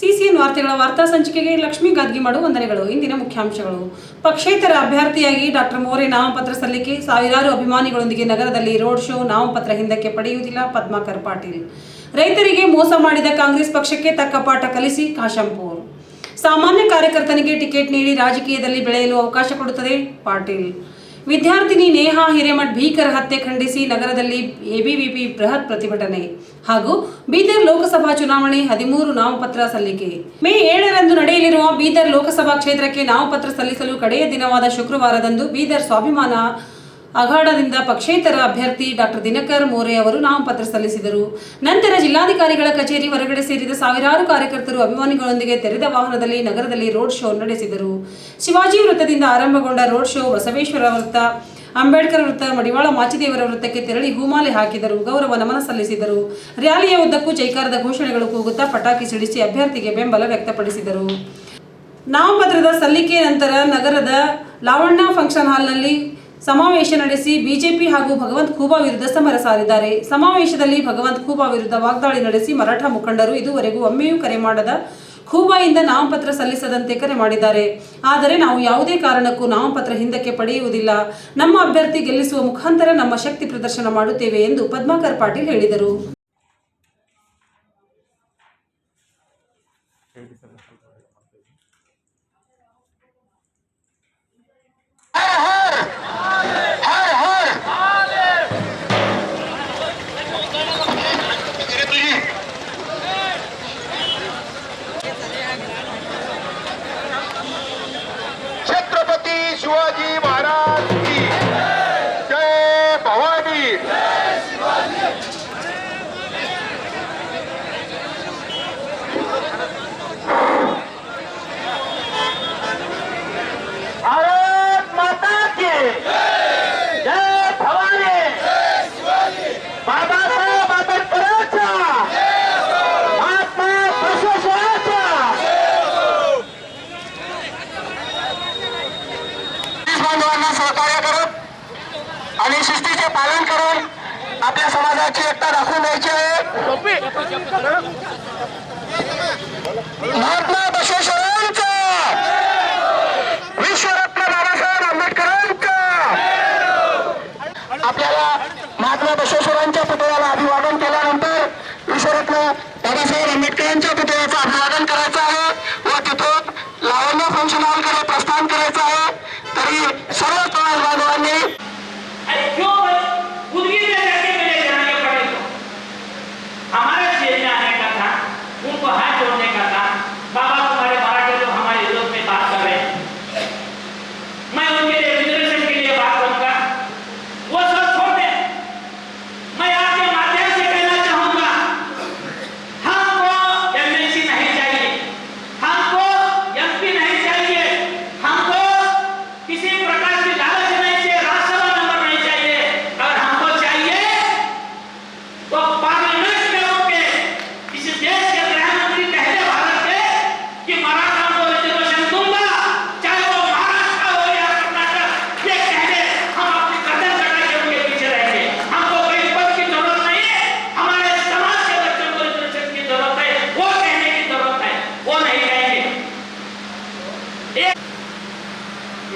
CCN ವಾರ್ತೆಗಳ ವಾರ್ತಾ ಸಂಚಿಕೆಗೆ ಲಕ್ಷ್ಮೀ ಗಾದ್ಗಿಮಾಡು ವಂದನೆಗಳು. ಇಂದಿನ ಮುಖ್ಯಾಂಶಗಳು. ಪಕ್ಷೇತರ ಅಭ್ಯರ್ಥಿಯಾಗಿ ಡಾಕ್ಟರ್ ಮೋರೆ ನಾಮಪತ್ರ ಸಲ್ಲಿಕೆ. ಸಾವಿರಾರು ಅಭಿಮಾನಿಗಳೊಂದಿಗೆ ನಗರದಲ್ಲಿ ರೋಡ್ ಶೋ. ನಾಮಪತ್ರ ಹಿಂದಕ್ಕೆ ಪಡೆಯುವುದಿಲ್ಲ ಪದ್ಮಾಕರ್ ಪಾಟೀಲ್. ರೈತರಿಗೆ ಮೋಸ ಮಾಡಿದ ಕಾಂಗ್ರೆಸ್ ಪಕ್ಷಕ್ಕೆ ತಕ್ಕ ಪಾಠ ಕಲಿಸಿ ಕಾಶಂಪೂರ್. ಸಾಮಾನ್ಯ ಕಾರ್ಯಕರ್ತನಿಗೆ ಟಿಕೆಟ್ ನೀಡಿ ರಾಜಕೀಯದಲ್ಲಿ ಬೆಳೆಯಲು ಅವಕಾಶ ಕೊಡುತ್ತದೆ ಪಾಟೀಲ್. ವಿದ್ಯಾರ್ಥಿನಿ ನೇಹಾ ಹಿರೇಮಠ್ ಭೀಕರ ಹತ್ಯೆ ಖಂಡಿಸಿ ನಗರದಲ್ಲಿ ಎಬಿವಿಪಿ ಬೃಹತ್ ಪ್ರತಿಭಟನೆ ಹಾಗೂ ಬೀದರ್ ಲೋಕಸಭಾ ಚುನಾವಣೆ ಹದಿಮೂರು ನಾಮಪತ್ರ ಸಲ್ಲಿಕೆ. ಮೇ ಏಳರಂದು ನಡೆಯಲಿರುವ ಬೀದರ್ ಲೋಕಸಭಾ ಕ್ಷೇತ್ರಕ್ಕೆ ನಾಮಪತ್ರ ಸಲ್ಲಿಸಲು ಕಡೆಯ ದಿನವಾದ ಶುಕ್ರವಾರದಂದು ಬೀದರ್ ಸ್ವಾಭಿಮಾನ ಅಖಾಡದಿಂದ ಪಕ್ಷೇತರ ಅಭ್ಯರ್ಥಿ ಡಾಕ್ಟರ್ ದಿನಕರ್ ಮೋರೆ ಅವರು ನಾಮಪತ್ರ ಸಲ್ಲಿಸಿದರು. ನಂತರ ಜಿಲ್ಲಾಧಿಕಾರಿಗಳ ಕಚೇರಿ ಹೊರಗಡೆ ಸೇರಿದ ಸಾವಿರಾರು ಕಾರ್ಯಕರ್ತರು ಅಭಿಮಾನಿಗಳೊಂದಿಗೆ ತೆರೆದ ವಾಹನದಲ್ಲಿ ನಗರದಲ್ಲಿ ರೋಡ್ ಶೋ ನಡೆಸಿದರು. ಶಿವಾಜಿ ವೃತ್ತದಿಂದ ಆರಂಭಗೊಂಡ ರೋಡ್ ಶೋ ಬಸವೇಶ್ವರ ವೃತ್ತ, ಅಂಬೇಡ್ಕರ್ ವೃತ್ತ, ಮಡಿವಾಳ ಮಾಚಿದೇವರ ವೃತ್ತಕ್ಕೆ ತೆರಳಿ ಹೂಮಾಲೆ ಹಾಕಿದರು. ಗೌರವ ನಮನ ಸಲ್ಲಿಸಿದರು. ರ್ಯಾಲಿಯ ಉದ್ದಕ್ಕೂ ಜೈಕಾರದ ಘೋಷಣೆಗಳು ಕೂಗುತ್ತಾ ಪಟಾಕಿ ಸಿಡಿಸಿ ಅಭ್ಯರ್ಥಿಗೆ ಬೆಂಬಲ ವ್ಯಕ್ತಪಡಿಸಿದರು. ನಾಮಪತ್ರದ ಸಲ್ಲಿಕೆ ನಂತರ ನಗರದ ಲಾವಣ್ಣ ಫಂಕ್ಷನ್ ಹಾಲ್ನಲ್ಲಿ ಸಮಾವೇಶ ನಡೆಸಿ ಬಿಜೆಪಿ ಹಾಗೂ ಭಗವಂತ್ ಖೂಬಾ ವಿರುದ್ಧ ಸಮರ ಸಾರಿದ್ದಾರೆ. ಸಮಾವೇಶದಲ್ಲಿ ಭಗವಂತ್ ಖೂಬಾ ವಿರುದ್ಧ ವಾಗ್ದಾಳಿ ನಡೆಸಿ ಮರಾಠ ಮುಖಂಡರು ಇದುವರೆಗೂ ಒಮ್ಮೆಯೂ ಕರೆ ಮಾಡದ ಖೂಬಾಯಿಂದ ನಾಮಪತ್ರ ಸಲ್ಲಿಸದಂತೆ ಕರೆ ಮಾಡಿದ್ದಾರೆ. ಆದರೆ ನಾವು ಯಾವುದೇ ಕಾರಣಕ್ಕೂ ನಾಮಪತ್ರ ಹಿಂದಕ್ಕೆ ಪಡೆಯುವುದಿಲ್ಲ. ನಮ್ಮ ಅಭ್ಯರ್ಥಿ ಗೆಲ್ಲಿಸುವ ಮುಖಾಂತರ ನಮ್ಮ ಶಕ್ತಿ ಪ್ರದರ್ಶನ ಮಾಡುತ್ತೇವೆ ಎಂದು ಪದ್ಮಾಕರ್ ಪಾಟೀಲ್ ಹೇಳಿದರು. महात्मा बसवेश्वरांचा! विश्वरत्न बाबासाहेब आंबेडकरांचा! आपल्याला महात्मा बसवेश्वरांच्या पुतळ्याला अभिवादन केल्यानंतर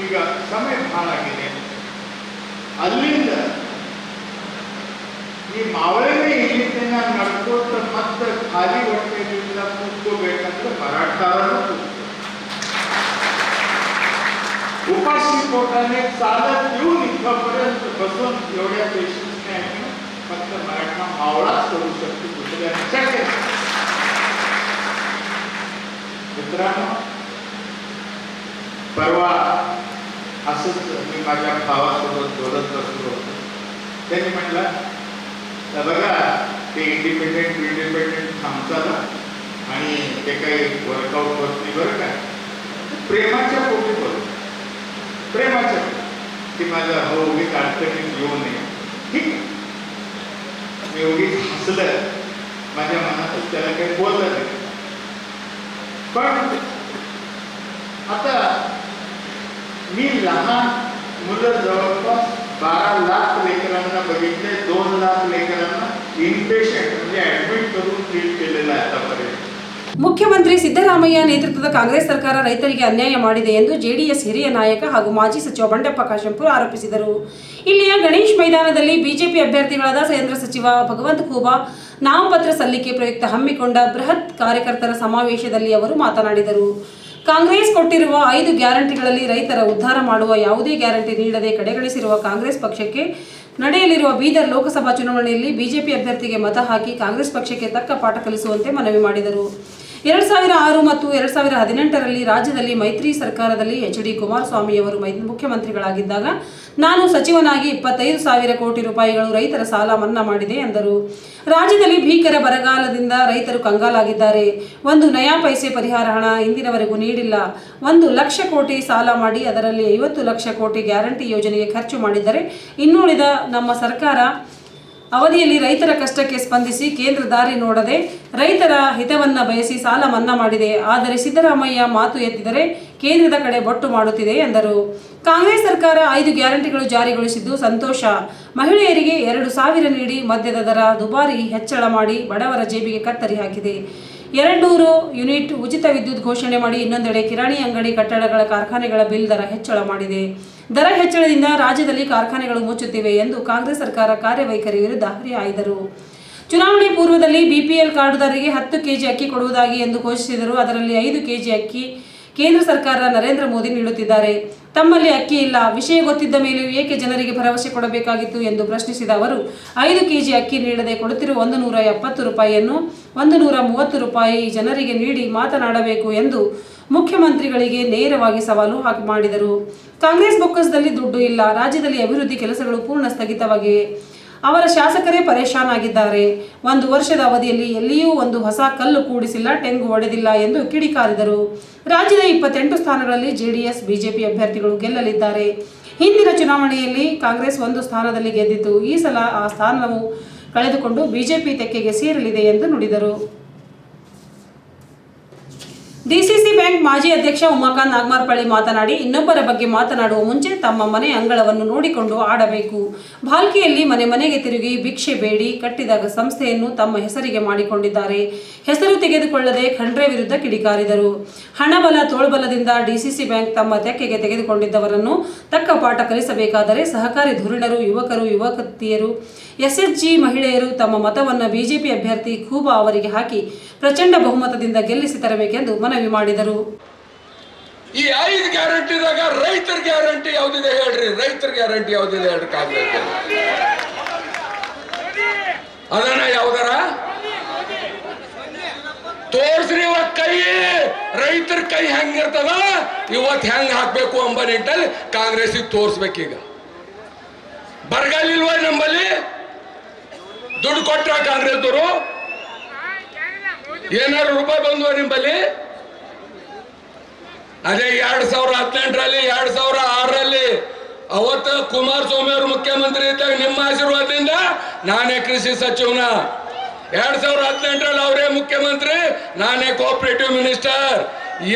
ಈಗ ಸಮಯ ಬಹಳ ಆಗಿದೆ ಅಲ್ಲಿಂದ ಈ ಮಾವಳಿಗೆ ಇಲ್ಲಿಂದ ನಡ್ಕೋತ ಮತ್ತೆ ಖಾಲಿ ಹೊಟ್ಟೆಯಿಂದ ಕೂತ್ಕೋಬೇಕಂದ್ರೆ मराठाला उपाशी पोटाने चालत येऊन इथपर्यंत बसून एवढ्या पेशन्सने आम्ही फक्त मराठा मावळाच करू शकतो दुसऱ्याने शक्य नाही. मित्रांनो परवा असंच मी माझ्या भावासोबत बोलत बसलो त्याने त्यांनी म्हटलं "तर बघा ते इंडिपेंडेंट इंडिपेंडेंट थांबताना आणि ते काही वर्कआउट होत नाही बरं का. प्रेमाच्या पोटी बोल प्रेमाच्या की माझ्या हो उगीच अडचणीत येऊ नये. ठीक मी उगीच हसलं. माझ्या मनातच त्याला काही बोललं नाही. पण आता मी लहान मुलं जवळपास बारा लाख लेकरांना बघितले दोन लाख लेकरांना इनपेशंट म्हणजे ऍडमिट करून ट्रीट केलेलं आहे आतापर्यंत ಮುಖ್ಯಮಂತ್ರಿ ಸಿದ್ದರಾಮಯ್ಯ ನೇತೃತ್ವದ ಕಾಂಗ್ರೆಸ್ ಸರ್ಕಾರ ರೈತರಿಗೆ ಅನ್ಯಾಯ ಮಾಡಿದೆ ಎಂದು ಜೆಡಿಎಸ್ ಹಿರಿಯ ನಾಯಕ ಹಾಗೂ ಮಾಜಿ ಸಚಿವ ಬಂಡೆಪ್ಪ ಕಾಶೆಂಪುರ ಆರೋಪಿಸಿದರು ಇಲ್ಲಿಯ ಗಣೇಶ್ ಮೈದಾನದಲ್ಲಿ ಬಿಜೆಪಿ ಅಭ್ಯರ್ಥಿಗಳಾದ ಕೇಂದ್ರ ಸಚಿವ ಭಗವಂತ ಖೂಬಾ ನಾಮಪತ್ರ ಸಲ್ಲಿಕೆ ಪ್ರಯುಕ್ತ ಹಮ್ಮಿಕೊಂಡ ಬೃಹತ್ ಕಾರ್ಯಕರ್ತರ ಸಮಾವೇಶದಲ್ಲಿ ಅವರು ಮಾತನಾಡಿದರು ಕಾಂಗ್ರೆಸ್ ಕೊಟ್ಟಿರುವ ಐದು ಗ್ಯಾರಂಟಿಗಳಲ್ಲಿ ರೈತರ ಉದ್ಧಾರ ಮಾಡುವ ಯಾವುದೇ ಗ್ಯಾರಂಟಿ ನೀಡದೆ ಕಡೆಗಣಿಸಿರುವ ಕಾಂಗ್ರೆಸ್ ಪಕ್ಷಕ್ಕೆ ನಡೆಯಲಿರುವ ಬೀದರ್ ಲೋಕಸಭಾ ಚುನಾವಣೆಯಲ್ಲಿ ಬಿಜೆಪಿ ಅಭ್ಯರ್ಥಿಗೆ ಮತ ಹಾಕಿ ಕಾಂಗ್ರೆಸ್ ಪಕ್ಷಕ್ಕೆ ತಕ್ಕ ಪಾಠ ಕಲಿಸುವಂತೆ ಮನವಿ ಮಾಡಿದರು. ಎರಡ್ ಸಾವಿರ ಆರು ಮತ್ತು ಎರಡ್ ಸಾವಿರ ಹದಿನೆಂಟರಲ್ಲಿ ರಾಜ್ಯದಲ್ಲಿ ಮೈತ್ರಿ ಸರ್ಕಾರದಲ್ಲಿ ಎಚ್ ಡಿ ಕುಮಾರಸ್ವಾಮಿಯವರು ಮೈ, ಮುಖ್ಯಮಂತ್ರಿಗಳಾಗಿದ್ದಾಗ ನಾನು ಸಚಿವನಾಗಿ ಇಪ್ಪತ್ತೈದು ಸಾವಿರ ಕೋಟಿ ರೂಪಾಯಿಗಳು ರೈತರ ಸಾಲ ಮನ್ನಾ ಮಾಡಿದೆ ಎಂದರು. ರಾಜ್ಯದಲ್ಲಿ ಭೀಕರ ಬರಗಾಲದಿಂದ ರೈತರು ಕಂಗಾಲಾಗಿದ್ದಾರೆ. ಒಂದು ನಯಾ ಪೈಸೆ ಪರಿಹಾರ ಹಣ ಇಂದಿನವರೆಗೂ ನೀಡಿಲ್ಲ. ಒಂದು ಲಕ್ಷ ಕೋಟಿ ಸಾಲ ಮಾಡಿ ಅದರಲ್ಲಿ ಐವತ್ತು ಲಕ್ಷ ಕೋಟಿ ಗ್ಯಾರಂಟಿ ಯೋಜನೆಗೆ ಖರ್ಚು ಮಾಡಿದ್ದರೆ ಇನ್ನುಳಿದ ನಮ್ಮ ಸರ್ಕಾರ ಅವಧಿಯಲ್ಲಿ ರೈತರ ಕಷ್ಟಕ್ಕೆ ಸ್ಪಂದಿಸಿ ಕೇಂದ್ರ ದಾರಿ ನೋಡದೆ ರೈತರ ಹಿತವನ್ನ ಬಯಸಿ ಸಾಲ ಮನ್ನಾ ಮಾಡಿದೆ. ಆದರೆ ಸಿದ್ದರಾಮಯ್ಯ ಮಾತು ಎತ್ತಿದರೆ ಕೇಂದ್ರದ ಕಡೆ ಬೊಟ್ಟು ಮಾಡುತ್ತಿದೆ ಎಂದರು. ಕಾಂಗ್ರೆಸ್ ಸರ್ಕಾರ ಐದು ಗ್ಯಾರಂಟಿಗಳು ಜಾರಿಗೊಳಿಸಿದ್ದು ಸಂತೋಷ. ಮಹಿಳೆಯರಿಗೆ ಎರಡು ಸಾವಿರ ನೀಡಿ ಮದ್ಯದ ದರ ದುಬಾರಿ ಹೆಚ್ಚಳ ಮಾಡಿ ಬಡವರ ಜೇಬಿಗೆ ಕತ್ತರಿ ಹಾಕಿದೆ. ಎರಡ್ನೂರು ಯೂನಿಟ್ ಉಚಿತ ವಿದ್ಯುತ್ ಘೋಷಣೆ ಮಾಡಿ ಇನ್ನೊಂದೆಡೆ ಕಿರಾಣಿ ಅಂಗಡಿ ಕಟ್ಟಡಗಳ ಕಾರ್ಖಾನೆಗಳ ಬಿಲ್ ದರ ಹೆಚ್ಚಳ ಮಾಡಿದೆ. ದರ ಹೆಚ್ಚಳದಿಂದ ರಾಜ್ಯದಲ್ಲಿ ಕಾರ್ಖಾನೆಗಳು ಮುಚ್ಚುತ್ತಿವೆ ಎಂದು ಕಾಂಗ್ರೆಸ್ ಸರ್ಕಾರ ಕಾರ್ಯವೈಖರಿ ವಿರುದ್ಧ ಹರಿಹಾಯ್ದರು ಚುನಾವಣೆ ಪೂರ್ವದಲ್ಲಿ ಬಿಪಿಎಲ್ ಕಾರ್ಡ್ದಾರರಿಗೆ ಹತ್ತು ಕೆಜಿ ಅಕ್ಕಿ ಕೊಡುವುದಾಗಿ ಎಂದು ಘೋಷಿಸಿದರು. ಅದರಲ್ಲಿ ಐದು ಕೆಜಿ ಅಕ್ಕಿ ಕೇಂದ್ರ ಸರ್ಕಾರ ನರೇಂದ್ರ ಮೋದಿ ನೀಡುತ್ತಿದ್ದಾರೆ. ತಮ್ಮಲ್ಲಿ ಅಕ್ಕಿ ಇಲ್ಲ, ವಿಷಯ ಗೊತ್ತಿದ್ದ ಮೇಲೆಯೂ ಏಕೆ ಜನರಿಗೆ ಭರವಸೆ ಕೊಡಬೇಕಾಗಿತ್ತು ಎಂದು ಪ್ರಶ್ನಿಸಿದ ಅವರು, ಐದು ಕೆಜಿ ಅಕ್ಕಿ ನೀಡದೆ ಕೊಡುತ್ತಿರುವ ಒಂದು ನೂರ ಎಪ್ಪತ್ತು ರೂಪಾಯಿಯನ್ನು ಒಂದು ನೂರ ಮೂವತ್ತು ರೂಪಾಯಿ ಜನರಿಗೆ ನೀಡಿ ಮಾತನಾಡಬೇಕು ಎಂದು ಮುಖ್ಯಮಂತ್ರಿಗಳಿಗೆ ನೇರವಾಗಿ ಸವಾಲು ಹಾಕಿ ಮಾಡಿದರು. ಕಾಂಗ್ರೆಸ್ ಬೊಕ್ಕಸದಲ್ಲಿ ದುಡ್ಡು ಇಲ್ಲ, ರಾಜ್ಯದಲ್ಲಿ ಅಭಿವೃದ್ಧಿ ಕೆಲಸಗಳು ಪೂರ್ಣ ಸ್ಥಗಿತವಾಗಿವೆ ಅವರ ಶಾಸಕರೇ ಪರೇಶಾನ್ ಆಗಿದ್ದಾರೆ. ಒಂದು ವರ್ಷದ ಅವಧಿಯಲ್ಲಿ ಎಲ್ಲಿಯೂ ಒಂದು ಹೊಸ ಕಲ್ಲು ಕೂಡಿಸಿಲ್ಲ, ಟೆಂಗು ಒಡೆದಿಲ್ಲ ಎಂದು ಕಿಡಿಕಾರಿದರು. ರಾಜ್ಯದ ಇಪ್ಪತ್ತೆಂಟು ಸ್ಥಾನಗಳಲ್ಲಿ ಜೆಡಿಎಸ್, ಬಿಜೆಪಿ ಅಭ್ಯರ್ಥಿಗಳು ಗೆಲ್ಲಲಿದ್ದಾರೆ. ಹಿಂದಿನ ಚುನಾವಣೆಯಲ್ಲಿ ಕಾಂಗ್ರೆಸ್ ಒಂದು ಸ್ಥಾನದಲ್ಲಿ ಗೆದ್ದಿತ್ತು ಈ ಸಲ ಆ ಸ್ಥಾನವು ಕಳೆದುಕೊಂಡು ಬಿಜೆಪಿ ತೆಕ್ಕೆಗೆ ಸೇರಲಿದೆ ಎಂದು ನುಡಿದರು. ಡಿಸಿಸಿ ಬ್ಯಾಂಕ್ ಮಾಜಿ ಅಧ್ಯಕ್ಷ ಉಮಾಕಾಂತ್ ನಾಗಮಾರ್ಪಳ್ಳಿ ಮಾತನಾಡಿ, ಇನ್ನೊಬ್ಬರ ಬಗ್ಗೆ ಮಾತನಾಡುವ ಮುಂಚೆ ತಮ್ಮ ಮನೆ ಅಂಗಳವನ್ನು ನೋಡಿಕೊಂಡು ಆಡಬೇಕು. ಭಾಲ್ಕಿಯಲ್ಲಿ ಮನೆ ಮನೆಗೆ ತಿರುಗಿ ಭಿಕ್ಷೆ ಬೇಡಿ ಕಟ್ಟಿದಾಗ ಸಂಸ್ಥೆಯನ್ನು ತಮ್ಮ ಹೆಸರಿಗೆ ಮಾಡಿಕೊಂಡಿದ್ದಾರೆ. ಹೆಸರು ತೆಗೆದುಕೊಳ್ಳದೆ ಖಂಡ್ರೆ ವಿರುದ್ಧ ಕಿಡಿಕಾರಿದರು. ಹಣಬಲ ತೋಳ್ಬಲದಿಂದ ಡಿಸಿಸಿ ಬ್ಯಾಂಕ್ ತಮ್ಮ ತೆಕ್ಕೆಗೆ ತೆಗೆದುಕೊಂಡಿದ್ದವರನ್ನು ತಕ್ಕ ಪಾಠ ಕಲಿಸಬೇಕಾದರೆ ಸಹಕಾರಿ ಧುರೀಣರು, ಯುವಕರು, ಯುವಕತಿಯರು ಎಸ್ಎಸ್ಜಿ ಮಹಿಳೆಯರು ತಮ್ಮ ಮತವನ್ನು ಬಿಜೆಪಿ ಅಭ್ಯರ್ಥಿ ಖೂಬಾ ಅವರಿಗೆ ಹಾಕಿ ಪ್ರಚಂಡ ಬಹುಮತದಿಂದ ಗೆಲ್ಲಿಸಿ ತರಬೇಕೆಂದು ಮನವಿ ಮಾಡಿದರು. ಈ ಐದು ಗ್ಯಾರಂಟಿದಾಗ ರೈತರ ಗ್ಯಾರಂಟಿ ಯಾವ್ದಿದೆ ಹೇಳ್ರಿ? ರೈತರ ಗ್ಯಾರಂಟಿ ಯಾವ್ದಿದೆ ಹೇಳ್ರಿ ಕಾಂಗ್ರೆಸ್ ಅದನ್ನ ಯಾವ್ದಾರ? ತೋರ್ಸ್ರಿ ಇವತ್ ಕೈ. ರೈತರ ಕೈ ಹೆಂಗಿರ್ತದ? ಇವತ್ ಹೆಂಗ್ ಹಾಕ್ಬೇಕು ಎಂಬ ನಿಟ್ಟಲ್ಲಿ ಕಾಂಗ್ರೆಸ್ಗೆ ತೋರ್ಸ್ಬೇಕೀಗ. ಬರಗಾಲ ನಂಬಲ್ಲಿ ದುಡ್ಡು ಕೊಟ್ರ ಕಾಂಗ್ರೆಸ್ದವರು? ಏನಾರು ರೂಪಾಯಿ ಬಂದ್ವ ನಿಮ್ಮಲ್ಲಿ ಅದೇ ಎರಡ್ ಸಾವಿರ ಹದಿನೆಂಟರಲ್ಲಿ, ಎರಡ್ ಸಾವಿರ ಆರರಲ್ಲಿ ಅವತ್ತು ಕುಮಾರಸ್ವಾಮಿ ಅವರು ಮುಖ್ಯಮಂತ್ರಿ ಇದ್ದಾಗ ನಿಮ್ಮ ಆಶೀರ್ವಾದದಿಂದ ನಾನೇ ಕೃಷಿ ಸಚಿವನ. ಎರಡ್ ಸಾವಿರ ಹದಿನೆಂಟರಲ್ಲಿ ಅವರೇ ಮುಖ್ಯಮಂತ್ರಿ, ನಾನೇ ಕೋಆಪರೇಟಿವ್ ಮಿನಿಸ್ಟರ್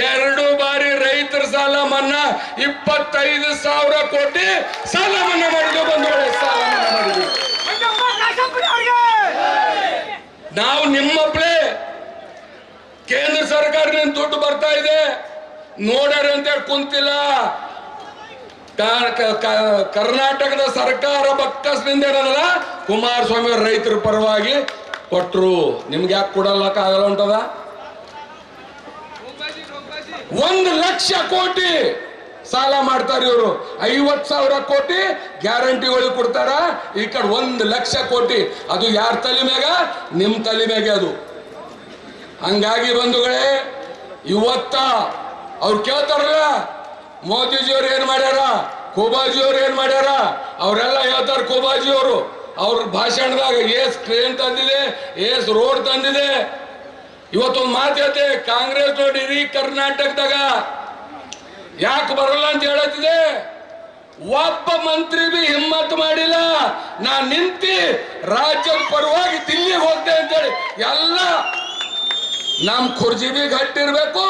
ಎರಡು ಬಾರಿ ರೈತರ ಸಾಲ ಮನ್ನಾ, ಇಪ್ಪತ್ತೈದು ಸಾವಿರ ಕೋಟಿ ಸಾಲ ಮನ್ನಾ ಮಾಡಿದ್ವಿ ಬಂಧುಗಳೇ ಸಾಲ ಮನ್ನಾ ಮಾಡಿದ್ವಿ ನಾವು ನಿಮ್ಮಪ್ಪಳೇ ಕೇಂದ್ರ ಸರ್ಕಾರದಿಂದ ದುಡ್ಡು ಬರ್ತಾ ಇದೆ. ನೋಡ್ಯಾರ ಅಂತೇಳಿ ಕುಂತಿಲ್ಲ. ಕ- ಕ- ಕ- ಕರ್ನಾಟಕದ ಸರ್ಕಾರ ಬಕ್ಕಸ್ನಿಂದ ಏನದಲ್ಲ? ಕುಮಾರಸ್ವಾಮಿ ಅವ್ರ ರೈತರ ಪರವಾಗಿ ಕೊಟ್ರು. ನಿಮ್ಗೆ ಯಾಕೆ ಕೊಡಲ್ಲಕ್ಕಾಗಲ್ಲ ಉಂಟದ ಒಂದು ಲಕ್ಷ ಕೋಟಿ ಸಾಲ ಮಾಡ್ತಾರೆ ಇವರು. ಐವತ್ ಸಾವಿರ ಕೋಟಿ ಗ್ಯಾರಂಟಿಗಳು ಕೊಡ್ತಾರ. ಈ ಕಡೆ ಒಂದು ಲಕ್ಷ ಕೋಟಿ. ಅದು ಯಾರ ತಲೆ ಮ್ಯಾಗ? ನಿಮ್ ತಲೆ ಮ್ಯಾಗೆ ಅದು. ಹಂಗಾಗಿ ಬಂಧುಗಳೇ, ಇವತ್ತ ಅವ್ರು ಕೇಳ್ತಾರಲ್ಲ ಮೋದಿಜಿಯವ್ರು ಏನ್ ಮಾಡ್ಯಾರ? ಖೋಬಾಜಿಯವ್ರು ಏನ್ ಮಾಡ್ಯಾರ? ಅವರೆಲ್ಲ ಹೇಳ್ತಾರ ಖೋಬಾಜಿ ಅವರು. ಅವ್ರ ಭಾಷಣದಾಗ ಏಸ್ ಟ್ರೈನ್ ತಂದಿದೆ, ಏಸ್ ರೋಡ್ ತಂದಿದೆ. ಇವತ್ತೊಂದು ಮಾತು ಕಾಂಗ್ರೆಸ್ ನೋಡಿ ಇಡೀ ಕರ್ನಾಟಕದಾಗ ಯಾಕೆ ಬರಲ್ಲ ಅಂತ ಹೇಳತ್ತಿದೆ? ಒಬ್ಬ ಮಂತ್ರಿ ಬಿ ಹಿಮ್ಮತ್ ಮಾಡಿಲ್ಲ. ನಾ ನಿಂತಿ ರಾಜ್ಯದ ಪರವಾಗಿ ದಿಲ್ಲಿಗೆ ಹೋಗ್ತೆ ಅಂತೇಳಿ ಎಲ್ಲ ನಮ್ಮ ಕುರ್ಜಿ ಬಿ ಗಟ್ಟಿರ್ಬೇಕು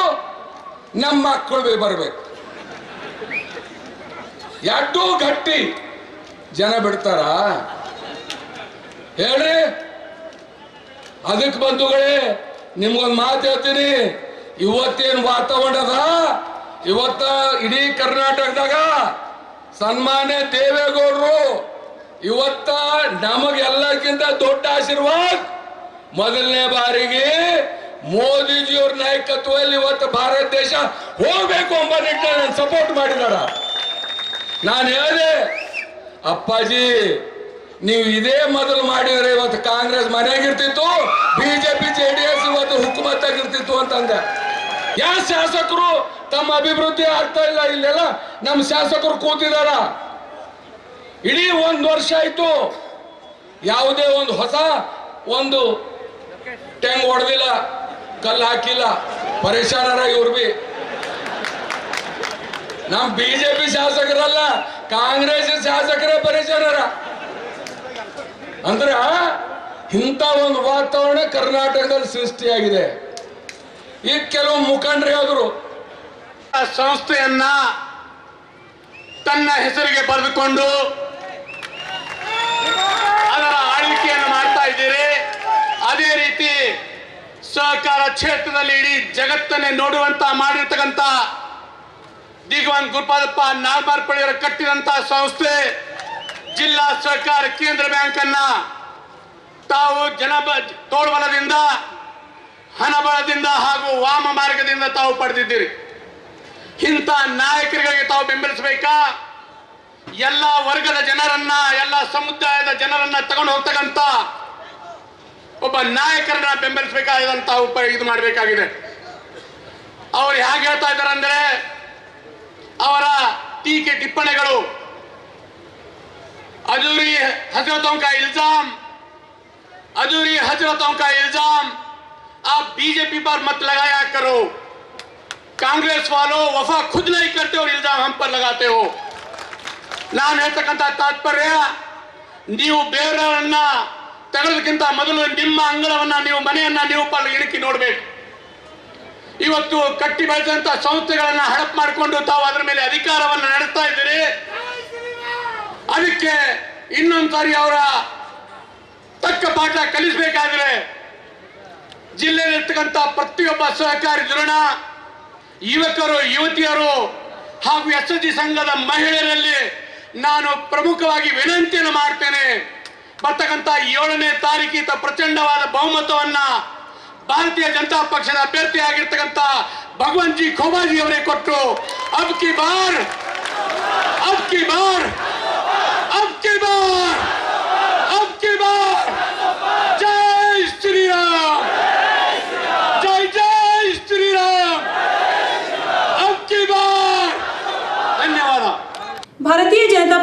ನಮ್ಮ ಮಕ್ಕಳು ಬಿ ಬರ್ಬೇಕು. ಎರಡೂ ಗಟ್ಟಿ ಜನ ಬಿಡ್ತಾರ. ಹೇಳ್ರಿ? ಅದಕ್ಕೆ ಬಂಧುಗಳೇ, ನಿಮ್ಗೊಂದು ಮಾತು ಹೇಳ್ತೀನಿ. ಇವತ್ತೇನು ವಾತಾವರಣ ಅದ ಇವತ್ತ ಇಡೀ ಕರ್ನಾಟಕದಾಗ ಸನ್ಮಾನ್ಯ ದೇವೇಗೌಡರು ಇವತ್ತ ನಮಗೆಲ್ಲಕ್ಕಿಂತ ದೊಡ್ಡ ಆಶೀರ್ವಾದ ಮೊದಲನೇ ಬಾರಿಗೆ ಮೋದಿಜಿಯವ್ರ ನಾಯಕತ್ವದಲ್ಲಿ ಇವತ್ತು ಭಾರತ ದೇಶ ಹೋಗ್ಬೇಕು ಎಂಬ ನಿಟ್ಟಿನಲ್ಲಿ ಸಪೋರ್ಟ್ ಮಾಡಿದಾರ. ನಾನು ಹೇಳಿದೆ, ಅಪ್ಪಾಜಿ, ನೀವು ಇದೇ ಮೊದಲು ಮಾಡಿದ್ರೆ ಇವತ್ತು ಕಾಂಗ್ರೆಸ್ ಮನೆಯಾಗಿರ್ತಿತ್ತು ಬಿಜೆಪಿ, ಜೆ ಡಿ ಎಸ್ ಇವತ್ತು ಹುಕುಮತ್ತಾಗಿರ್ತಿತ್ತು ಅಂತಂದೆ. ಯಾವ ಶಾಸಕರು? ತಮ್ಮ ಅಭಿವೃದ್ಧಿ ಆಗ್ತಾ ಇಲ್ಲ ಇಲ್ಲೆಲ್ಲ ನಮ್ಮ ಶಾಸಕರು ಕೂತಿದಾರ. ಇಡೀ ಒಂದು ವರ್ಷ ಆಯ್ತು. ಯಾವುದೇ ಒಂದು ಹೊಸ ಒಂದು ಟೆಂಗ್ ಹೊಡೆದಿಲ್ಲ, ಕಲ್ಲು ಹಾಕಿಲ್ಲ. ಪರೇಶಾನರ ಇವ್ರು ಬಿ. ನಮ್ ಬಿಜೆಪಿ ಶಾಸಕರಲ್ಲ, ಕಾಂಗ್ರೆಸ್ ಶಾಸಕರೇ ಪರೇಶಾನರ. ಅಂದ್ರೆ ಇಂಥ ಒಂದು ವಾತಾವರಣ ಕರ್ನಾಟಕದಲ್ಲಿ ಸೃಷ್ಟಿಯಾಗಿದೆ. ಈಗ ಕೆಲವು ಮುಖಂಡರು ಆ ಸಂಸ್ಥೆಯನ್ನ ತನ್ನ ಹೆಸರಿಗೆ ಬರೆದುಕೊಂಡು ಅದರ ಆಳ್ವಿಕೆಯನ್ನು ಮಾಡ್ತಾ ಇದ್ದೀರಿ. ಅದೇ ರೀತಿ ಸಹಕಾರ ಕ್ಷೇತ್ರದಲ್ಲಿ ಇಡೀ ಜಗತ್ತನ್ನೇ ನೋಡುವಂತ ಮಾಡಿರ್ತಕ್ಕಂಥ ದಿಗ್ವಾನ್ ಗುರುಪಾದಪ್ಪ ನಾಲ್ಮಾರ್ಪಳ್ಳಿಯವರು ಕಟ್ಟಿದಂತ ಸಂಸ್ಥೆ ಜಿಲ್ಲಾ ಸಹಕಾರ ಕೇಂದ್ರ ಬ್ಯಾಂಕ್ ಅನ್ನ ತಾವು ಜನ ತೋಳ್ಬಲದಿಂದ ಹಣಬಲದಿಂದ ಹಾಗೂ ವಾಮ ಮಾರ್ಗದಿಂದ ತಾವು ಪಡೆದಿದ್ದೀರಿ. ಇಂಥ ನಾಯಕರಿಗೆ ತಾವು ಬೆಂಬಲಿಸಬೇಕಾ? ಎಲ್ಲ ವರ್ಗದ ಜನರನ್ನ, ಎಲ್ಲ ಸಮುದಾಯದ ಜನರನ್ನ ತಗೊಂಡು ಹೋಗ್ತಕ್ಕಂಥ ಒಬ್ಬ ನಾಯಕರನ್ನ ಬೆಂಬಲಿಸಬೇಕಾದಂತ ಇದು ಮಾಡಬೇಕಾಗಿದೆ. ಅವರು ಹೇಗೆ ಹೇಳ್ತಾ ಇದ್ದಾರೆ ಅಂದ್ರೆ, ಅವರ ಟೀಕೆ ಟಿಪ್ಪಣಿಗಳು. ಅಜೂರಿ ಹಸಿರ ಅಂಕ ಇಲ್ಜಾಮ್ ಅಜೂರಿ ಹಸಿರ ಇಲ್ಜಾಮ್ आप बीजेपी पर मत लगाया करो ಕಾಂಗ್ರೆಸ್ ವಾಲೋ ವಫಾ ಖುದ್ ನೈ ಕರ್ತೆ ಅವ್ರು ಇಲ್ಜಾಮ್ ಹಮ್ ಪರ್ ಲಗಾತೆ ಹೋ ನಾನು ಹೇಳ್ತಕ್ಕಂಥ ತಾತ್ಪರ್ಯ ನೀವು ಬೇರೆಯವರನ್ನ ತೆಗೆದಕ್ಕಿಂತ ಮೊದಲು ನಿಮ್ಮ ಅಂಗಳವನ್ನ ನೀವು ಮನೆಯನ್ನ ನೀವು ಪಲ್ ಇಣುಕಿ ನೋಡ್ಬೇಕು ಇವತ್ತು ಕಟ್ಟಿ ಬೆಳೆದಂತ ಸಂಸ್ಥೆಗಳನ್ನ ಹಡಪ್ ಮಾಡಿಕೊಂಡು ತಾವು ಅದರ ಮೇಲೆ ಅಧಿಕಾರವನ್ನು ನಡೆಸ್ತಾ ಇದ್ದೀರಿ ಅದಕ್ಕೆ ಇನ್ನೊಂದು ಸಾರಿ ಅವರ ತಕ್ಕ ಪಾಠ ಕಲಿಸಬೇಕಾದ್ರೆ ಜಿಲ್ಲೆಯಲ್ಲಿರ್ತಕ್ಕಂಥ ಪ್ರತಿಯೊಬ್ಬ ಸಹಕಾರಿ ಧೃಣ ಯುವಕರು, ಯುವತಿಯರು ಹಾಗೂ ಎಸ್ ಜಿ ಸಂಘದ ಮಹಿಳೆಯರಲ್ಲಿ ನಾನು ಪ್ರಮುಖವಾಗಿ ವಿನಂತಿಯನ್ನು ಮಾಡ್ತೇನೆ. ಬರ್ತಕ್ಕಂಥ ಏಳನೇ ತಾರೀಕಿತ ಪ್ರಚಂಡವಾದ ಬಹುಮತವನ್ನ ಭಾರತೀಯ ಜನತಾ ಪಕ್ಷದ ಅಭ್ಯರ್ಥಿ ಆಗಿರ್ತಕ್ಕಂತ ಭಗವಂತ್ ಜಿ ಖೋಬಾಜಿ ಅವರೇ ಕೊಟ್ಟು, ಅಬ್ ಕಿ ಬಾರ್, ಅಬ್ ಕಿ ಬಾರ್.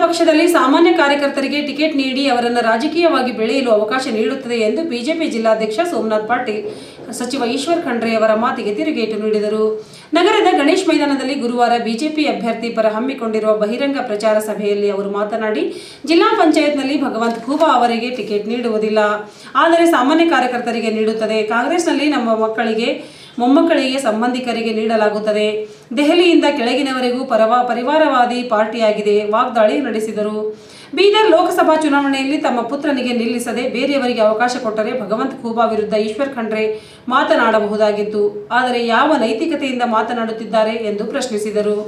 ಪಕ್ಷದಲ್ಲಿ ಸಾಮಾನ್ಯ ಕಾರ್ಯಕರ್ತರಿಗೆ ಟಿಕೆಟ್ ನೀಡಿ ಅವರನ್ನು ರಾಜಕೀಯವಾಗಿ ಬೆಳೆಯಲು ಅವಕಾಶ ನೀಡುತ್ತದೆ ಎಂದು ಬಿಜೆಪಿ ಜಿಲ್ಲಾಧ್ಯಕ್ಷ ಸೋಮನಾಥ್ ಪಾಟೀಲ್, ಸಚಿವ ಈಶ್ವರ್ ಖಂಡ್ರೆ ಅವರ ಮಾತಿಗೆ ತಿರುಗೇಟು ನೀಡಿದರು. ನಗರದ ಗಣೇಶ್ ಮೈದಾನದಲ್ಲಿ ಗುರುವಾರ ಬಿಜೆಪಿ ಅಭ್ಯರ್ಥಿ ಪರ ಹಮ್ಮಿಕೊಂಡಿರುವ ಬಹಿರಂಗ ಪ್ರಚಾರ ಸಭೆಯಲ್ಲಿ ಅವರು ಮಾತನಾಡಿ, ಜಿಲ್ಲಾ ಪಂಚಾಯತ್ನಲ್ಲಿ ಭಗವಂತ್ ಖೂಬಾ ಅವರಿಗೆ ಟಿಕೆಟ್ ನೀಡುವುದಿಲ್ಲ. ಆದರೆ ಸಾಮಾನ್ಯ ಕಾರ್ಯಕರ್ತರಿಗೆ ನೀಡುತ್ತದೆ. ಕಾಂಗ್ರೆಸ್ನಲ್ಲಿ ನಮ್ಮ ಮಕ್ಕಳಿಗೆ ಮೊಮ್ಮಕ್ಕಳಿಗೆ ಸಂಬಂಧಿಕರಿಗೆ ನೀಡಲಾಗುತ್ತದೆ. ದೆಹಲಿಯಿಂದ ಕೆಳಗಿನವರೆಗೂ ಪರವ, ಪರಿವಾರವಾದಿ ಪಾರ್ಟಿಯಾಗಿದೆ, ವಾಗ್ದಾಳಿ ನಡೆಸಿದರು. ಬೀದರ್ ಲೋಕಸಭಾ ಚುನಾವಣೆಯಲ್ಲಿ ತಮ್ಮ ಪುತ್ರನಿಗೆ ನಿಲ್ಲಿಸದೆ ಬೇರೆಯವರಿಗೆ ಅವಕಾಶ ಕೊಟ್ಟರೆ ಭಗವಂತ ಖೂಬಾ ವಿರುದ್ಧ ಈಶ್ವರ್ ಖಂಡ್ರೆ ಮಾತನಾಡಬಹುದಾಗಿತ್ತು. ಆದರೆ ಯಾವ ನೈತಿಕತೆಯಿಂದ ಮಾತನಾಡುತ್ತಿದ್ದಾರೆ ಎಂದು ಪ್ರಶ್ನಿಸಿದರು.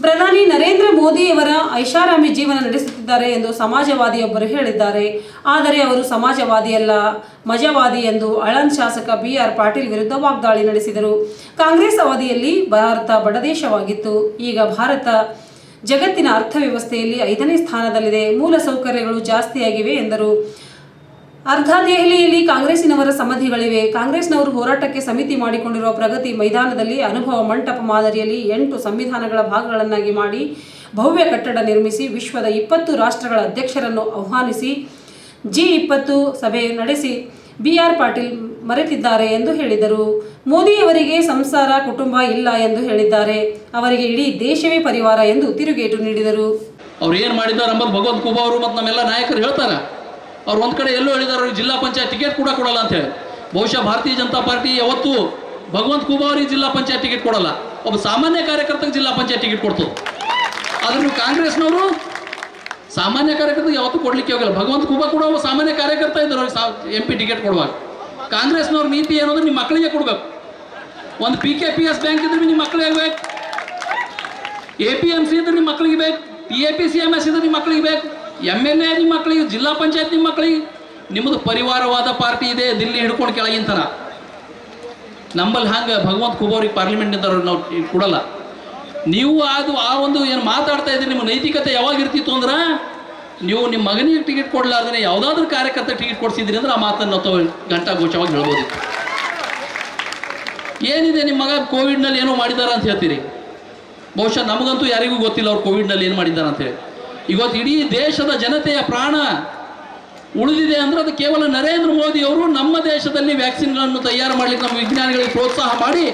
ಪ್ರಧಾನಿ ನರೇಂದ್ರ ಮೋದಿಯವರ ಐಷಾರಾಮಿ ಜೀವನ ನಡೆಸುತ್ತಿದ್ದಾರೆ ಎಂದು ಸಮಾಜವಾದಿಯೊಬ್ಬರು ಹೇಳಿದ್ದಾರೆ. ಆದರೆ ಅವರು ಸಮಾಜವಾದಿಯಲ್ಲ, ಮಜವಾದಿ ಎಂದು ಅಳನ್ ಶಾಸಕ ಬಿ ಆರ್ ಪಾಟೀಲ್ ವಿರುದ್ಧ ವಾಗ್ದಾಳಿ ನಡೆಸಿದರು. ಕಾಂಗ್ರೆಸ್ ಅವಧಿಯಲ್ಲಿ ಭಾರತ ಬಡದೇಶವಾಗಿತ್ತು. ಈಗ ಭಾರತ ಜಗತ್ತಿನ ಅರ್ಥವ್ಯವಸ್ಥೆಯಲ್ಲಿ ಐದನೇ ಸ್ಥಾನದಲ್ಲಿದೆ. ಮೂಲ ಸೌಕರ್ಯಗಳು ಜಾಸ್ತಿಯಾಗಿವೆ ಎಂದರು. ಅರ್ಧ ದೆಹಲಿಯಲ್ಲಿ ಕಾಂಗ್ರೆಸ್ಸಿನವರ ಸಮಾಧಿಗಳಿವೆ. ಕಾಂಗ್ರೆಸ್ನವರು ಹೋರಾಟಕ್ಕೆ ಸಮಿತಿ ಮಾಡಿಕೊಂಡಿರುವ ಪ್ರಗತಿ ಮೈದಾನದಲ್ಲಿ ಅನುಭವ ಮಂಟಪ ಮಾದರಿಯಲ್ಲಿ ಎಂಟು ಸಂವಿಧಾನಗಳ ಭಾಗಗಳನ್ನಾಗಿ ಮಾಡಿ ಭವ್ಯ ಕಟ್ಟಡ ನಿರ್ಮಿಸಿ ವಿಶ್ವದ ಇಪ್ಪತ್ತು ರಾಷ್ಟ್ರಗಳ ಅಧ್ಯಕ್ಷರನ್ನು ಆಹ್ವಾನಿಸಿ ಜಿ ಇಪ್ಪತ್ತು ಸಭೆ ನಡೆಸಿ ಬಿ ಆರ್ ಪಾಟೀಲ್ ಮರೆತಿದ್ದಾರೆ ಎಂದು ಹೇಳಿದರು. ಮೋದಿಯವರಿಗೆ ಸಂಸಾರ, ಕುಟುಂಬ ಇಲ್ಲ ಎಂದು ಹೇಳಿದ್ದಾರೆ. ಅವರಿಗೆ ಇಡೀ ದೇಶವೇ ಪರಿವಾರ ಎಂದು ತಿರುಗೇಟು ನೀಡಿದರು. ಅವ್ರು ಏನು ಮಾಡಿದ್ದಾರೆ ಅಂಬದು ಭಗವಂತ ಕುಬಾ ಅವರು ಮತ್ತು ನಮ್ಮೆಲ್ಲ ನಾಯಕರು ಹೇಳ್ತಾರೆ. ಅವ್ರು ಒಂದು ಕಡೆ ಎಲ್ಲೋ ಹೇಳಿದಾರೆ ಜಿಲ್ಲಾ ಪಂಚಾಯತ್ ಟಿಕೆಟ್ ಕೂಡ ಕೊಡಲ್ಲ ಅಂತ ಹೇಳಿ. ಬಹುಶಃ ಭಾರತೀಯ ಜನತಾ ಪಾರ್ಟಿ ಯಾವತ್ತು ಭಗವಂತ ಕುಬಾ ಅವರಿಗೆ ಜಿಲ್ಲಾ ಪಂಚಾಯತ್ ಟಿಕೆಟ್ ಕೊಡಲ್ಲ. ಒಬ್ಬ ಸಾಮಾನ್ಯ ಕಾರ್ಯಕರ್ತಕ್ಕೆ ಜಿಲ್ಲಾ ಪಂಚಾಯತ್ ಟಿಕೆಟ್ ಕೊಡ್ತದೆ ಆದ್ರೆ ಕಾಂಗ್ರೆಸ್ನವರು ಸಾಮಾನ್ಯ ಕಾರ್ಯಕರ್ತರು ಯಾವತ್ತೂ ಕೊಡ್ಲಿಕ್ಕೆ ಹೋಗಲ್ಲ. ಭಗವಂತ ಕುಬ ಕೂಡ ಸಾಮಾನ್ಯ ಕಾರ್ಯಕರ್ತ ಇದ್ದಾರೆ ಎಂ ಪಿ ಟಿಕೆಟ್ ಕೊಡುವಾಗ. ಕಾಂಗ್ರೆಸ್ನವ್ರ ನೀತಿ ಏನಂದ್ರೆ ನಿಮ್ಮ ಮಕ್ಕಳಿಗೆ ಕೊಡ್ಬೇಕು. ಒಂದು P K P S bank ಇದ್ರೆ ನಿಮ್ಮ ಮಕ್ಕಳಿಗೆ ಬೇಕು. ಎ ಪಿ ಎಂ ಸಿ ಇದ್ರೆ ನಿಮ್ಮ ಮಕ್ಕಳಿಗೆ ಬೇಕು. T A P C M S ಇದ್ರೆ ನಿಮ್ಮ ಮಕ್ಕಳಿಗೆ ಬೇಕು. ಎಂ ಎಲ್ ಎ ನಿಮ್ಮ ಮಕ್ಕಳಿಗೆ ಜಿಲ್ಲಾ ಪಂಚಾಯತ್ ನಿಮ್ಮ ಮಕ್ಕಳಿಗೆ ನಿಮ್ಮದು ಪರಿವಾರವಾದ ಪಾರ್ಟಿ ಇದೆ, ದಿಲ್ಲಿ ಹಿಡ್ಕೊಂಡು ಕೆಳಗಿನ ಥರ ನಂಬಲ್ಲಿ ಹಂಗೆ ಭಗವಂತ ಪಾರ್ಲಿಮೆಂಟ್ ಪಾರ್ಲಿಮೆಂಟ್ನಿಂದ ನಾವು ಕೊಡಲ್ಲ. ನೀವು ಅದು ಆ ಒಂದು ಏನು ಮಾತಾಡ್ತಾ ಇದ್ದೀರಿ, ನಿಮ್ಮ ನೈತಿಕತೆ ಯಾವಾಗ ಇರ್ತಿತ್ತು ಅಂದ್ರೆ? ನೀವು ನಿಮ್ಮ ಮಗನಿಗೆ ಟಿಕೆಟ್ ಕೊಡಲಾರ್ದೇ ಯಾವುದಾದ್ರೂ ಕಾರ್ಯಕರ್ತ ಟಿಕೆಟ್ ಕೊಡಿಸಿದ್ರಿ ಅಂದ್ರೆ ಆ ಮಾತನ್ನು ನಾವು ಗಂಟಾ ಘಂಟಾಘೋಷವಾಗಿ ಹೇಳ್ಬೋದಿತ್ತು ಏನಿದೆ ನಿಮ್ಮ ಮಗ ಕೋವಿಡ್ನಲ್ಲಿ ಏನೋ ಮಾಡಿದಾರ ಅಂತ ಹೇಳ್ತೀರಿ? ಬಹುಶಃ ನಮಗಂತೂ ಯಾರಿಗೂ ಗೊತ್ತಿಲ್ಲ ಅವ್ರು ಕೋವಿಡ್ನಲ್ಲಿ ಏನು ಮಾಡಿದ್ದಾರೆ ಅಂತ ಹೇಳಿ. ಇವತ್ತು ಇಡೀ ದೇಶದ ಜನತೆಯ ಪ್ರಾಣ ಉಳಿದಿದೆ ಅಂದ್ರೆ ಅದು ಕೇವಲ ನರೇಂದ್ರ ಮೋದಿ ಅವರು ನಮ್ಮ ದೇಶದಲ್ಲಿ ವ್ಯಾಕ್ಸಿನ್ಗಳನ್ನು ತಯಾರು ಮಾಡಲಿಕ್ಕೆ ನಮ್ಮ ವಿಜ್ಞಾನಿಗಳಿಗೆ ಪ್ರೋತ್ಸಾಹ ಮಾಡಿ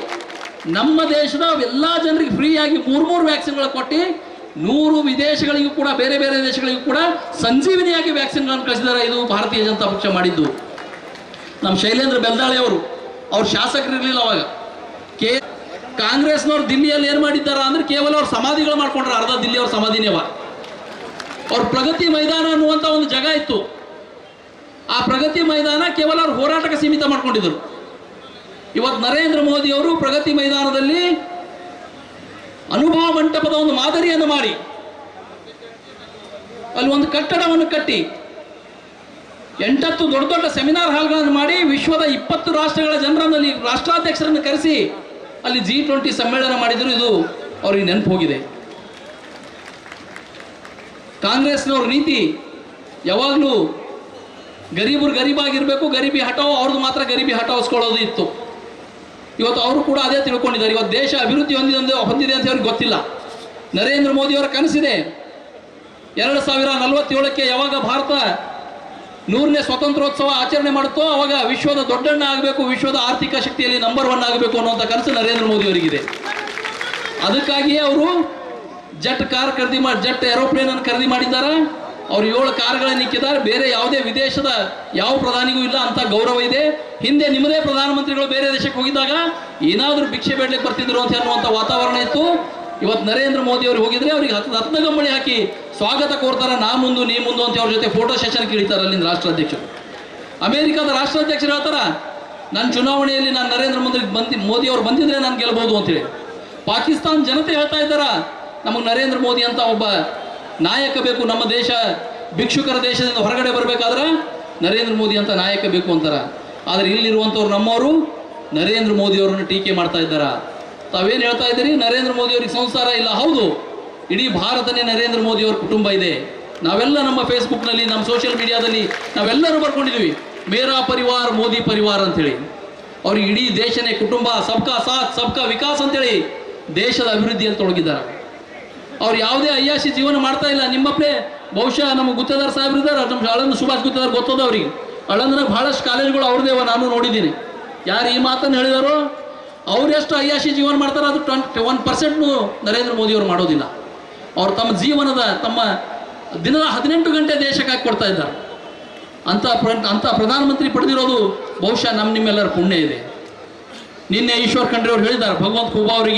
ನಮ್ಮ ದೇಶದ ಎಲ್ಲ ಜನರಿಗೆ ಫ್ರೀಯಾಗಿ ಮೂರು ಮೂರು ವ್ಯಾಕ್ಸಿನ್ಗಳು ಕೊಟ್ಟು, ನೂರು ವಿದೇಶಗಳಿಗೂ ಕೂಡ, ಬೇರೆ ಬೇರೆ ದೇಶಗಳಿಗೂ ಕೂಡ ಸಂಜೀವಿನಿಯಾಗಿ ವ್ಯಾಕ್ಸಿನ್ಗಳನ್ನು ಕಳಿಸಿದ್ದಾರೆ. ಇದು ಭಾರತೀಯ ಜನತಾ ಪಕ್ಷ ಮಾಡಿದ್ದು. ನಮ್ಮ ಶೈಲೇಂದ್ರ ಬೆಲ್ದಾಳೆ ಅವರು, ಅವ್ರು ಶಾಸಕರಿರ್ಲಿಲ್ಲ ಅವಾಗ. ಕೆ, ಕಾಂಗ್ರೆಸ್ನವ್ರು ದಿಲ್ಲಿಯಲ್ಲಿ ಏನು ಮಾಡಿದ್ದಾರ ಅಂದ್ರೆ ಕೇವಲ ಅವ್ರು ಸಮಾಧಿಗಳು ಮಾಡ್ಕೊಂಡ್ರೆ. ಅರ್ಧ ದಿಲ್ಲಿ ಅವ್ರ ಸಮಾಧಿನೇ ಅವ. ಅವ್ರ ಪ್ರಗತಿ ಮೈದಾನ ಅನ್ನುವಂಥ ಒಂದು ಜಾಗ ಇತ್ತು. ಆ ಪ್ರಗತಿ ಮೈದಾನ ಕೇವಲ ಅವ್ರ ಹೋರಾಟಕ್ಕೆ ಸೀಮಿತ ಮಾಡ್ಕೊಂಡಿದ್ರು ಇವತ್ತು ನರೇಂದ್ರ ಮೋದಿ ಅವರು ಪ್ರಗತಿ ಮೈದಾನದಲ್ಲಿ ಅನುಭವ ಮಂಟಪದ ಒಂದು ಮಾದರಿಯನ್ನು ಮಾಡಿ. ಅಲ್ಲಿ ಒಂದು ಕಟ್ಟಡವನ್ನು ಕಟ್ಟಿ. ಎಂಟತ್ತು ದೊಡ್ಡ ದೊಡ್ಡ ಸೆಮಿನಾರ್ ಹಾಲ್ಗಳನ್ನು ಮಾಡಿ ವಿಶ್ವದ ಇಪ್ಪತ್ತು ರಾಷ್ಟ್ರಗಳ ಜನರನ್ನು ರಾಷ್ಟ್ರಾಧ್ಯಕ್ಷರನ್ನು ಕರೆಸಿ ಅಲ್ಲಿ ಜಿ ಟ್ವೆಂಟಿ ಸಮ್ಮೇಳನ ಮಾಡಿದ್ರು. ಇದು ಅವ್ರಿಗೆ ನೆನಪು ಹೋಗಿದೆ ಕಾಂಗ್ರೆಸ್ನವ್ರ ನೀತಿ ಯಾವಾಗಲೂ ಗರೀಬರು ಗರೀಬಾಗಿರಬೇಕು, ಗರೀಬಿ ಹಟಾವ್ ಅವ್ರದ್ದು ಮಾತ್ರ ಗರೀಬಿ ಹಟಾವಿಸ್ಕೊಳ್ಳೋದು ಇತ್ತು. ಇವತ್ತು ಅವರು ಕೂಡ ಅದೇ ತಿಳ್ಕೊಂಡಿದ್ದಾರೆ. ಇವತ್ತು ದೇಶ ಅಭಿವೃದ್ಧಿ ಹೊಂದಿದೆ ಹೊಂದಿದೆ ಅಂತ ಅವ್ರಿಗೆ ಗೊತ್ತಿಲ್ಲ. ನರೇಂದ್ರ ಮೋದಿಯವರ ಕನಸಿದೆ. ಎರಡು ಸಾವಿರ ನಲವತ್ತೇಳಕ್ಕೆ ಯಾವಾಗ ಭಾರತ ನೂರನೇ ಸ್ವಾತಂತ್ರ್ಯೋತ್ಸವ ಆಚರಣೆ ಮಾಡುತ್ತೋ ಅವಾಗ ವಿಶ್ವದ ದೊಡ್ಡಣ್ಣ ಆಗಬೇಕು, ವಿಶ್ವದ ಆರ್ಥಿಕ ಶಕ್ತಿಯಲ್ಲಿ ನಂಬರ್ ಒನ್ ಆಗಬೇಕು ಅನ್ನುವಂಥ ಕನಸು ನರೇಂದ್ರ ಮೋದಿ ಅವರಿಗಿದೆ. ಅದಕ್ಕಾಗಿಯೇ ಅವರು ಜಟ್ ಕಾರ್ ಖರೀದಿ ಮಾಡಿ ಜಟ್ ಏರೋಪ್ಲೇನನ್ನು ಖರೀದಿ ಮಾಡಿದ್ದಾರೆ? ಅವ್ರು ಏಳು ಕಾರ್ಗಳನ್ನು ಇಕ್ಕಿದ್ದಾರೆ. ಬೇರೆ ಯಾವುದೇ ವಿದೇಶದ ಯಾವ ಪ್ರಧಾನಿಗೂ ಇಲ್ಲ ಅಂತ ಗೌರವ ಇದೆ. ಹಿಂದೆ ನಿಮ್ಮದೇ ಪ್ರಧಾನಮಂತ್ರಿಗಳು ಬೇರೆ ದೇಶಕ್ಕೆ ಹೋಗಿದ್ದಾಗ ಏನಾದರೂ ಭಿಕ್ಷೆ ಬೇಡಲಿಕ್ಕೆ ಬರ್ತಿದ್ರು ಅಂತ ಅನ್ನುವಂಥ ವಾತಾವರಣ ಇತ್ತು. ಇವತ್ತು ನರೇಂದ್ರ ಮೋದಿ ಅವರು ಹೋಗಿದ್ರೆ ಅವ್ರಿಗೆ ಹತ್ತು ರತ್ನಗಂಬಳಿ ಹಾಕಿ ಸ್ವಾಗತ ಕೋರ್ತಾರೆ, ನಾ ಮುಂದು, ನೀ ಮುಂದು ಅಂತ ಅವ್ರ ಜೊತೆ ಫೋಟೋ ಸೆಷನ್ ಕೇಳಿತಾರೆ ಅಲ್ಲಿಂದ ರಾಷ್ಟ್ರಾಧ್ಯಕ್ಷರು. ಅಮೇರಿಕಾದ ರಾಷ್ಟ್ರಾಧ್ಯಕ್ಷರು ಹೇಳ್ತಾರ ನನ್ನ ಚುನಾವಣೆಯಲ್ಲಿ ನಾನು ನರೇಂದ್ರ ಮೋದಿ ಬಂದಿ, ಮೋದಿ ಅವರು ಬಂದಿದ್ರೆ ನಾನು ಗೆಲ್ಬಹುದು ಅಂತೇಳಿ ಪಾಕಿಸ್ತಾನ ಜನತೆ ಹೇಳ್ತಾ ಇದ್ದಾರ, ನಮಗೆ ನರೇಂದ್ರ ಮೋದಿ ಅಂತ ಒಬ್ಬ ನಾಯಕ ಬೇಕು ನಮ್ಮ ದೇಶ, ಭಿಕ್ಷುಕರ ದೇಶದಿಂದ ಹೊರಗಡೆ ಬರಬೇಕಾದ್ರೆ ನರೇಂದ್ರ ಮೋದಿ ಅಂತ ನಾಯಕ ಬೇಕು ಅಂತಾರೆ. ಆದರೆ ಇಲ್ಲಿರುವಂಥವ್ರು ನಮ್ಮವರು ನರೇಂದ್ರ ಮೋದಿ ಅವರನ್ನು ಟೀಕೆ ಮಾಡ್ತಾ ಇದ್ದಾರ. ತಾವೇನು ಹೇಳ್ತಾ ಇದ್ದೀರಿ? ನರೇಂದ್ರ ಮೋದಿ ಅವ್ರಿಗೆ ಸಂಸಾರ ಇಲ್ಲ. ಹೌದು, ಇಡೀ ಭಾರತನೇ ನರೇಂದ್ರ ಮೋದಿ ಅವ್ರ ಕುಟುಂಬ ಇದೆ. ನಾವೆಲ್ಲ ನಮ್ಮ ಫೇಸ್ಬುಕ್ನಲ್ಲಿ, ನಮ್ಮ ಸೋಷಿಯಲ್ ಮೀಡಿಯಾದಲ್ಲಿ ನಾವೆಲ್ಲರೂ ಬರ್ಕೊಂಡಿದ್ವಿ ಮೇರಾ ಪರಿವಾರ, ಮೋದಿ ಪರಿವಾರ ಅಂತೇಳಿ ಅವ್ರಿಗೆ ಇಡೀ ದೇಶನೇ ಕುಟುಂಬ, ಸಬ್ಕಾ ಸಾಥ್, ಸಬ್ಕಾ ವಿಕಾಸ್ ಅಂತೇಳಿ ದೇಶದ ಅಭಿವೃದ್ಧಿಯಲ್ಲಿ ತೊಡಗಿದ್ದಾರೆ. ಅವ್ರು ಯಾವುದೇ ಅಯ್ಯಾಸಿ ಜೀವನ ಮಾಡ್ತಾ ಇಲ್ಲ. ನಿಮ್ಮಪ್ಪೇ ಬಹುಶಃ ನಮ್ಮ ಗುತ್ತದಾರ್ ಸಾಹೇಬ್ರು ಇದ್ದಾರೆ ನಮ್ಮ ಆಳಂದ ಸುಭಾಷ್ ಗುತ್ತದಾರ್ ಗೊತ್ತದ ಅವರಿಗೆ. ಅಳಂದ್ರ ಭಾಳಷ್ಟು ಕಾಲೇಜ್ಗಳು ಅವ್ರದೇವ ನಾನು ನೋಡಿದ್ದೀನಿ. ಯಾರು ಈ ಮಾತನ್ನು ಹೇಳಿದಾರೋ ಅವರೆಷ್ಟು ಅಯ್ಯಾಸಿ ಜೀವನ ಮಾಡ್ತಾರೋ ಅದು ಟ್ವೆಂಟಿ ಒನ್ ಪರ್ಸೆಂಟ್ನು ನರೇಂದ್ರ ಮೋದಿಯವರು ಮಾಡೋದಿಲ್ಲ. ಅವ್ರು ತಮ್ಮ ಜೀವನದ, ತಮ್ಮ ದಿನದ ಹದಿನೆಂಟು ಗಂಟೆ ದೇಶಕ್ಕಾಗಿ ಕೊಡ್ತಾ ಇದ್ದಾರೆ. ಅಂತ ಪ್ರ ಅಂಥ ಪ್ರಧಾನಮಂತ್ರಿ ಪಡೆದಿರೋದು ಬಹುಶಃ ನಮ್ಮ ನಿಮ್ಮೆಲ್ಲರ ಪುಣ್ಯ ಇದೆ. ನಿನ್ನೆ ಈಶ್ವರ್ ಖಂಡ್ರೆ ಅವ್ರು ಹೇಳಿದ್ದಾರೆ, ಭಗವಂತ ಖೂಬಾ ಅವರಿಗೆ